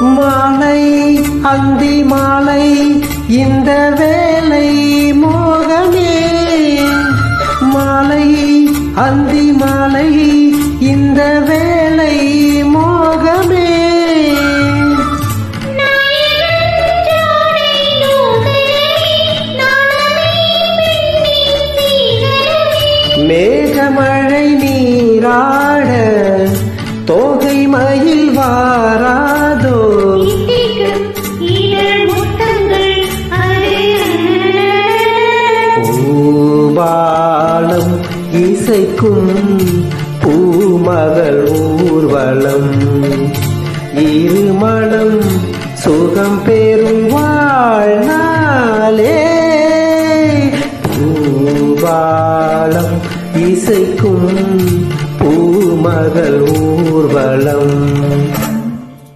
மாலை அந்தி மாலை இந்த வேலை மோகமே. மாலை அந்தி மாலை இந்த வேலை மோகமே. மேகமழை நீராட தோகை மயில் வாரா இசைக்கும் பூமகள் ஊர்வலம். இருமணம் சுகம் பெறும் வாழ்நாளே. பூபாலம் இசைக்கும் பூமகள் ஊர்வலம்.